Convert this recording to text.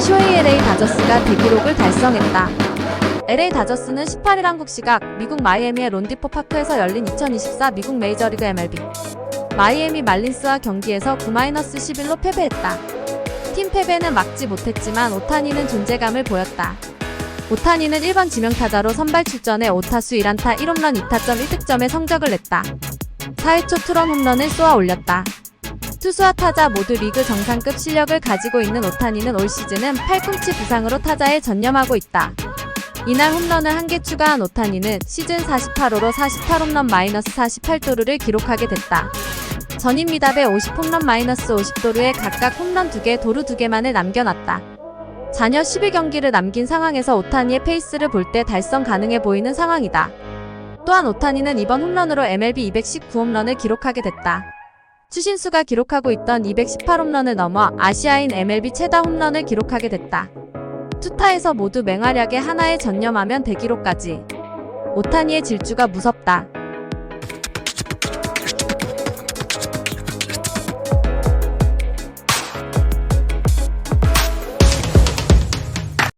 쇼헤이 LA 다저스가 대기록을 달성했다. LA 다저스는 18일 한국 시각 미국 마이애미의 론디포 파크에서 열린 2024 미국 메이저리그 MLB 마이애미 말린스와 경기에서 9-11로 패배했다. 팀 패배는 막지 못했지만 오타니는 존재감을 보였다. 오타니는 1번 지명타자로 선발 출전해 5타수 1안타 1홈런 2타점 1득점의 성적을 냈다. 4회 초 투런 홈런을 쏘아 올렸다. 투수와 타자 모두 리그 정상급 실력을 가지고 있는 오타니는 올 시즌은 팔꿈치 부상으로 타자에 전념하고 있다. 이날 홈런을 한 개 추가한 오타니는 시즌 48호로 48홈런 마이너스 48도루를 기록하게 됐다. 전임 미답에 50홈런 마이너스 50도루에 각각 홈런 2개, 도루 2개만을 남겨놨다. 잔여 11경기를 남긴 상황에서 오타니의 페이스를 볼 때 달성 가능해 보이는 상황이다. 또한 오타니는 이번 홈런으로 MLB 219홈런을 기록하게 됐다. 추신수가 기록하고 있던 218홈런을 넘어 아시아인 MLB 최다 홈런을 기록하게 됐다. 투타에서 모두 맹활약에 하나에 전념하면 대기록까지. 오타니의 질주가 무섭다.